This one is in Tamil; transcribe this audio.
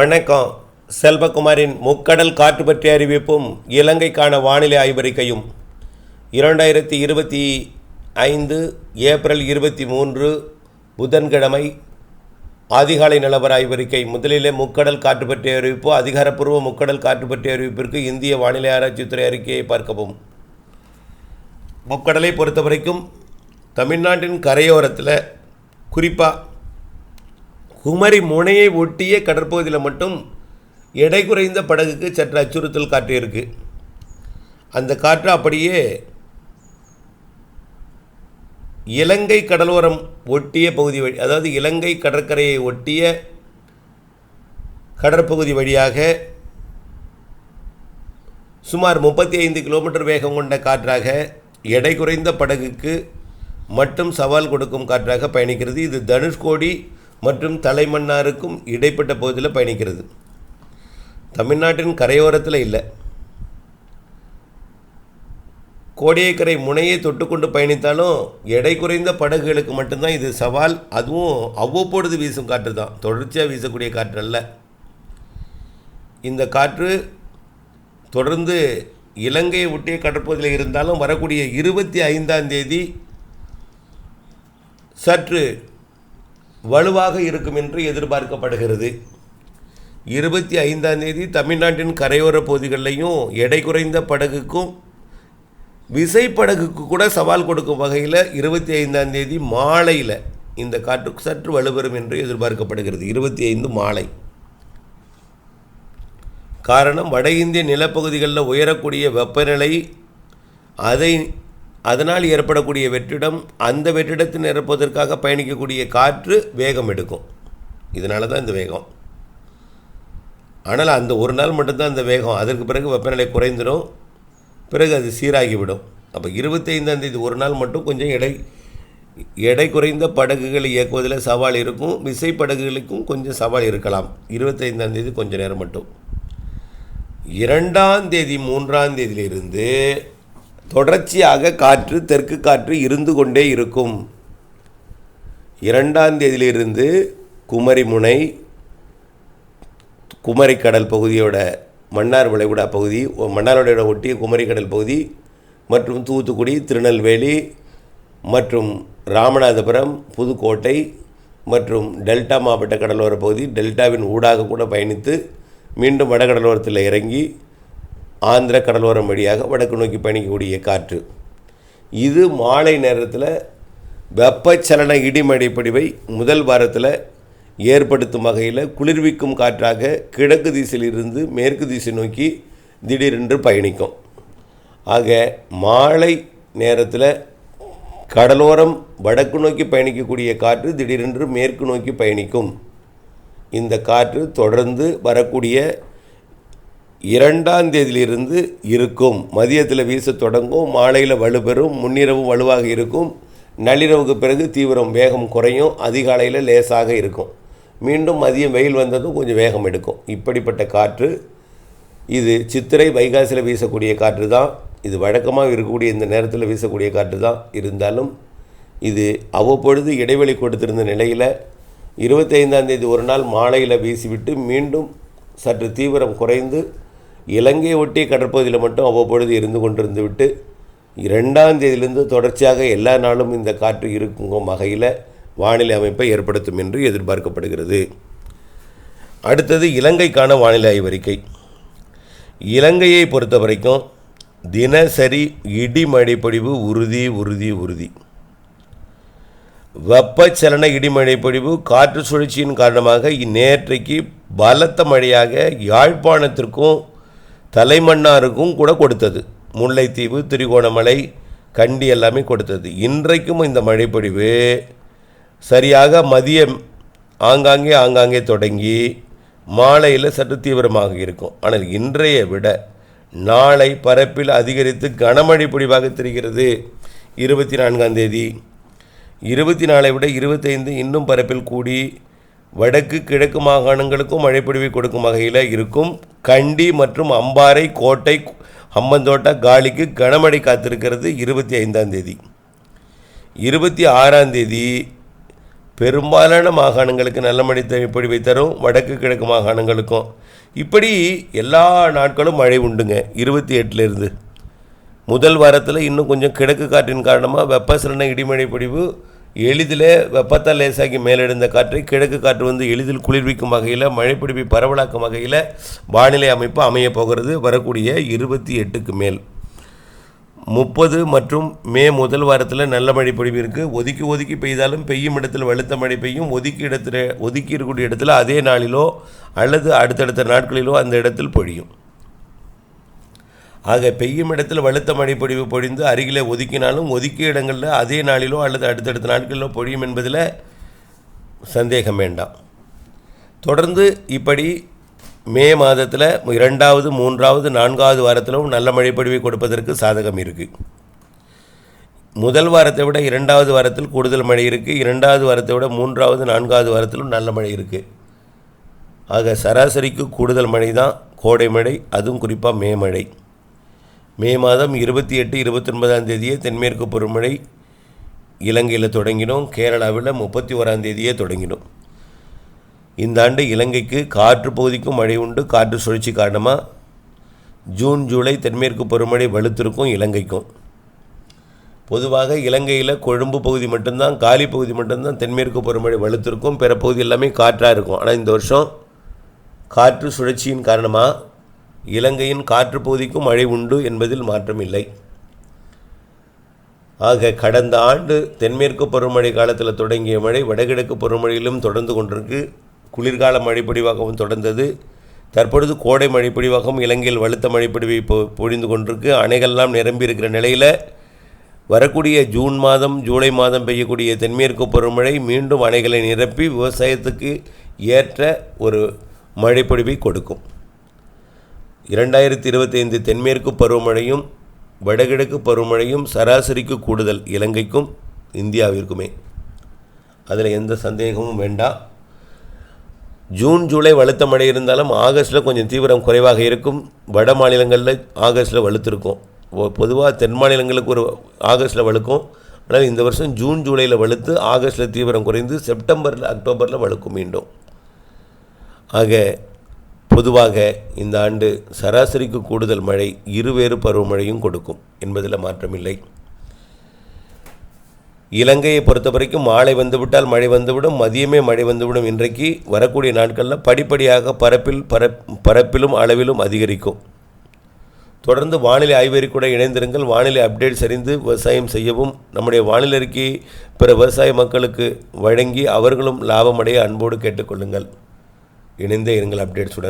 வணக்கம். செல்வகுமாரின் முக்கடல் காற்று பற்றிய அறிவிப்பும் இலங்கைக்கான வானிலை ஆய்வறிக்கையும். இரண்டாயிரத்தி இருபத்தி ஐந்து ஏப்ரல் இருபத்தி மூன்று புதன்கிழமை அதிகாலை நிலவர ஆய்வறிக்கை. முதலிலே முக்கடல் காற்று பற்றிய அறிவிப்பு அதிகாரப்பூர்வ முக்கடல் காற்று பற்றிய அறிவிப்பிற்கு இந்திய வானிலை ஆராய்ச்சித்துறை அறிக்கையை பார்க்கவும். முக்கடலை பொறுத்த வரைக்கும் தமிழ்நாட்டின் கரையோரத்தில் குறிப்பாக குமரி முனையை ஒட்டிய கடற்பகுதியில் மட்டும் எடை குறைந்த படகுக்கு சற்று அச்சுறுத்தல் காற்று இருக்கு. அந்த காற்று அப்படியே இலங்கை கடலோரம் ஒட்டிய பகுதி வழி அதாவது இலங்கை கடற்கரையை ஒட்டிய கடற்பகுதி வழியாக சுமார் முப்பத்தி ஐந்து கிலோமீட்டர் வேகம் கொண்ட காற்றாக எடை குறைந்த படகுக்கு மட்டும் சவால் கொடுக்கும் காற்றாக பயணிக்கிறது. இது தனுஷ்கோடி மற்றும் தலைமன்னாருக்கும் இடைப்பட்ட பகுதியில் பயணிக்கிறது. தமிழ்நாட்டின் கரையோரத்தில் இல்லை. கோடியக்கரை முனையை தொட்டுக்கொண்டு பயணித்தாலும் எடை குறைந்த படகுகளுக்கு மட்டும்தான் இது சவால். அதுவும் அவ்வப்பொழுது வீசும் காற்று தான். தொடர்ச்சியாக வீசக்கூடிய காற்று அல்ல. இந்த காற்று தொடர்ந்து இலங்கையை ஒட்டிய கடற்பகுதியில் இருந்தாலும் வரக்கூடிய இருபத்தி ஐந்தாம் தேதி சற்று வலுவாக இருக்கும் என்று எதிர்பார்க்கப்படுகிறது. இருபத்தி ஐந்தாம் தேதி தமிழ்நாட்டின் கரையோர பகுதிகளிலையும் எடை குறைந்த படகுக்கும் விசைப்படகுக்கு கூட சவால் கொடுக்கும் வகையில் இருபத்தி ஐந்தாம் தேதி மாலையில் இந்த காற்று சற்று வலுப்பெறும் என்று எதிர்பார்க்கப்படுகிறது. இருபத்தி ஐந்து மாலை. காரணம் வட இந்திய நிலப்பகுதிகளில் உயரக்கூடிய வெப்பநிலை அதை அதனால் ஏற்படக்கூடிய வெற்றிடம் அந்த வெற்றிடத்தை நிரப்புவதற்காக பயணிக்கக்கூடிய காற்று வேகம் எடுக்கும். இதனால தான் இந்த வேகம். ஆனால் அந்த ஒரு நாள் மட்டும்தான் அந்த வேகம். அதற்கு பிறகு வெப்பநிலை குறைந்துடும். பிறகு அது சீராகிவிடும். அப்போ இருபத்தைந்தாம் தேதி ஒரு நாள் மட்டும் கொஞ்சம் எடை எடை குறைந்த படகுகளை இயக்குவதில் சவால் இருக்கும். விசை படகுகளுக்கும் கொஞ்சம் சவால் இருக்கலாம். இருபத்தைந்தாம் தேதி கொஞ்சம் நேரம் மட்டும். இரண்டாம் தேதி மூன்றாம் தேதியிலிருந்து தொடர்ச்சியாக காற்று தெற்கு காற்று இருந்து கொண்டே இருக்கும். இரண்டாம் தேதியிலிருந்து குமரிமுனை குமரிக்கடல் பகுதியோட மன்னார் வளைகுடா பகுதி மன்னார் விளைகுடா ஒட்டிய குமரிக்கடல் பகுதி மற்றும் தூத்துக்குடி திருநெல்வேலி மற்றும் ராமநாதபுரம் புதுக்கோட்டை மற்றும் டெல்டா மாவட்ட கடலோர பகுதி டெல்டாவின் ஊடாக கூட பயணித்து மீண்டும் வடகடலோரத்தில் இறங்கி ஆந்திர கடலோரம் வழியாக வடக்கு நோக்கி பயணிக்கக்கூடிய காற்று. இது மாலை நேரத்தில் வெப்பச்சலன இடிமடைப்படிவை முதல் வாரத்தில் ஏற்படுத்தும் வகையில் குளிர்விக்கும் காற்றாக கிழக்கு திசையிலிருந்து மேற்கு திசை நோக்கி திடீரென்று பயணிக்கும். ஆக மாலை நேரத்தில் கடலோரம் வடக்கு நோக்கி பயணிக்கக்கூடிய காற்று திடீரென்று மேற்கு நோக்கி பயணிக்கும். இந்த காற்று தொடர்ந்து வரக்கூடிய இரண்டாம் தேதியிலிருந்து இருக்கும். மதியத்தில் வீச தொடங்கும். மாலையில் வலுப்பெறும். முன்னிரவு வலுவாக இருக்கும். நள்ளிரவுக்கு பிறகு தீவிரம் வேகம் குறையும். அதிகாலையில் லேசாக இருக்கும். மீண்டும் மதியம் வெயில் வந்ததும் கொஞ்சம் வேகம் எடுக்கும். இப்படிப்பட்ட காற்று இது சித்திரை வைகாசியில் வீசக்கூடிய காற்று தான். இது வழக்கமாக இருக்கக்கூடிய இந்த நேரத்தில் வீசக்கூடிய காற்று தான். இருந்தாலும் இது அவ்வப்பொழுது இடைவெளி கொடுத்திருந்த நிலையில் இருபத்தைந்தாம் தேதி ஒரு நாள் மாலையில் வீசிவிட்டு மீண்டும் சற்று தீவிரம் குறைந்து இலங்கையை ஒட்டிய கடற்பகுதியில் மட்டும் அவ்வப்பொழுது இருந்து கொண்டிருந்து விட்டு இரண்டாம் தேதியிலிருந்து தொடர்ச்சியாக எல்லா நாளும் இந்த காற்று இருக்கும் வகையில் வானிலை அமைப்பை ஏற்படுத்தும் என்று எதிர்பார்க்கப்படுகிறது. அடுத்தது இலங்கைக்கான வானிலை ஆய்வறிக்கை. இலங்கையை பொறுத்த வரைக்கும் தினசரி இடி மழைப்பொழிவு உறுதி உறுதி உறுதி. வெப்பச்சலன இடிமழை காற்று சுழற்சியின் காரணமாக நேற்றைக்கு பலத்த மழையாக யாழ்ப்பாணத்திற்கும் தலைமன்னாருக்கும் கூட கொடுத்தது. முல்லைத்தீவு திரிகோணமலை கண்டி எல்லாமே கொடுத்தது. இன்றைக்கும் இந்த மழைப்பொழிவு சரியாக மதியம் ஆங்காங்கே ஆங்காங்கே தொடங்கி மாலையில் சற்று தீவிரமாக இருக்கும். ஆனால் இன்றைய விட நாளை பரப்பில் அதிகரித்து கனமழை பொழிவாக தெரிகிறது. இருபத்தி நான்காம் தேதி. இருபத்தி நாலை விட இருபத்தைந்து இன்னும் பரப்பில் கூடி வடக்கு கிழக்கு மாகாணங்களுக்கும் மழைப்பொழிவை கொடுக்கும் வகையில் இருக்கும் கண்டி மற்றும் அம்பாறை கோட்டை ஹம்மந்தோட்டா காலிக்கு கனமழை காத்திருக்கிறது இருபத்தி ஐந்தாம் தேதி. இருபத்தி ஆறாம் தேதி பெரும்பாலான மாகாணங்களுக்கு நல்ல மழை பொழிவை தரும் வடக்கு கிழக்கு மாகாணங்களுக்கும். இப்படி எல்லா நாட்களும் மழை உண்டுங்க இருபத்தி எட்டுலேருந்து முதல் வாரத்தில் இன்னும் கொஞ்சம் கிழக்கு காற்றின் காரணமாக வெப்பசலன இடிமழை பொழிவு எளிதில் வெப்பத்தால் லேசாகி மேலெழுந்த காற்றை கிழக்கு காற்று வந்து எளிதில் குளிர்விக்கும் வகையில் மழைப்பிடிப்பை பரவலாக்கும் வகையில் வானிலை அமைப்பு அமையப் போகிறது. வரக்கூடிய இருபத்தி எட்டுக்கு மேல். முப்பது மற்றும் மே முதல் வாரத்தில் நல்ல மழை பொழிவு இருக்குது ஒதுக்கி ஒதுக்கி பெய்தாலும் பெய்யும் இடத்தில் வலுத்த மழை பெய்யும். ஒதுக்கி இடத்துல ஒதுக்கி இருக்கக்கூடிய இடத்துல அதே நாளிலோ அல்லது அடுத்தடுத்த நாட்களிலோ அந்த இடத்தில் பொழியும். ஆக பெய்யும் இடத்தில் வலுத்த மழை பொழிவு பொழிந்து அருகிலே ஒதுக்கினாலும் ஒதுக்கிய இடங்களில் அதே நாளிலோ அல்லது அடுத்தடுத்த நாட்களிலோ பொழியும் என்பதில் சந்தேகம் வேண்டாம். தொடர்ந்து இப்படி மே மாதத்தில் இரண்டாவது மூன்றாவது நான்காவது வாரத்திலும் நல்ல மழை பொழிவை கொடுப்பதற்கு சாதகம் இருக்குது முதல் வாரத்தை விட இரண்டாவது வாரத்தில் கூடுதல் மழை இருக்குது இரண்டாவது வாரத்தை விட மூன்றாவது நான்காவது வாரத்திலும் நல்ல மழை இருக்குது ஆக சராசரிக்கு கூடுதல் மழை தான் கோடை மழை அதுவும் குறிப்பாக மே மழை. மே மாதம் இருபத்தி எட்டு இருபத்தொன்பதாம் தேதியே தென்மேற்கு பருவமழை இலங்கையில் தொடங்கினோம். கேரளாவில் முப்பத்தி ஓராம் தேதியே தொடங்கினோம். இந்த ஆண்டு இலங்கைக்கு காற்று பகுதிக்கும் மழை உண்டு. காற்று சுழற்சி காரணமாக ஜூன் ஜூலை தென்மேற்கு பருவமழை வலுத்திருக்கும் இலங்கைக்கும். பொதுவாக இலங்கையில் கொழும்பு பகுதி மட்டும்தான் காலி பகுதி மட்டும்தான் தென்மேற்கு பருவமழை வலுத்திருக்கும். பிற பகுதி எல்லாமே காற்றாக இருக்கும். ஆனால் இந்த வருஷம் காற்று சுழற்சியின் காரணமாக இலங்கையின் காற்று பகுதிக்கும் மழை உண்டு என்பதில் மாற்றமில்லை. ஆக கடந்த ஆண்டு தென்மேற்கு பருவமழை காலத்தில் தொடங்கிய மழை வடகிழக்கு பருவமழையிலும் தொடர்ந்து கொண்டிருக்கு. குளிர்கால மழைப்பொழிவாகவும் தொடர்ந்தது. தற்பொழுது கோடை மழைப்பொழிவாகவும் இலங்கையில் வலுத்த மழைப்பொழிவை பொ பொழிந்து கொண்டிருக்கு. அணைகள்லாம் நிரம்பி இருக்கிற நிலையில் வரக்கூடிய ஜூன் மாதம் ஜூலை மாதம் பெய்யக்கூடிய தென்மேற்கு பருவமழை மீண்டும் அணைகளை நிரப்பி விவசாயத்துக்கு ஏற்ற ஒரு மழைப்பொழிவை கொடுக்கும். இரண்டாயிரத்தி இருபத்தைந்து தென்மேற்கு பருவமழையும் வடகிழக்கு பருவமழையும் சராசரிக்கு கூடுதல் இலங்கைக்கும் இந்தியாவிற்குமே. அதில் எந்த சந்தேகமும் வேண்டாம் ஜூன் ஜூலை வலுத்த மழை இருந்தாலும் ஆகஸ்ட்டில் கொஞ்சம் தீவிரம் குறைவாக இருக்கும். வட மாநிலங்களில் ஆகஸ்ட்டில் வலுத்திருக்கும். பொதுவாக தென் மாநிலங்களுக்கு ஒரு ஆகஸ்ட்டில் வலுக்கும். ஆனால் இந்த வருஷம் ஜூன் ஜூலையில் வலுத்து ஆகஸ்ட்டில் தீவிரம் குறைந்து செப்டம்பரில் அக்டோபரில் வலுக்கும் மீண்டும். ஆக பொதுவாக இந்த ஆண்டு சராசரிக்கு கூடுதல் மழை இருவேறு பருவமழையும் கொடுக்கும் என்பதில் மாற்றமில்லை. இலங்கையை பொறுத்த வரைக்கும் மாலை வந்துவிட்டால் மழை வந்துவிடும் மதியமே மழை வந்துவிடும். இன்றைக்கு வரக்கூடிய நாட்களில் படிப்படியாக பரப்பில் பரப் பரப்பிலும் அளவிலும் அதிகரிக்கும். தொடர்ந்து வானிலை ஆய்வறிக்கூட இணைந்திருங்கள். வானிலை அப்டேட் சரிந்து விவசாயம் செய்யவும் நம்முடைய வானிலை அறிக்கையை பிற விவசாய மக்களுக்கு வழங்கி அவர்களும் லாபமடைய அன்போடு கேட்டுக்கொள்ளுங்கள். இணைந்தே இருங்கள் அப்டேட்ஸுடன்.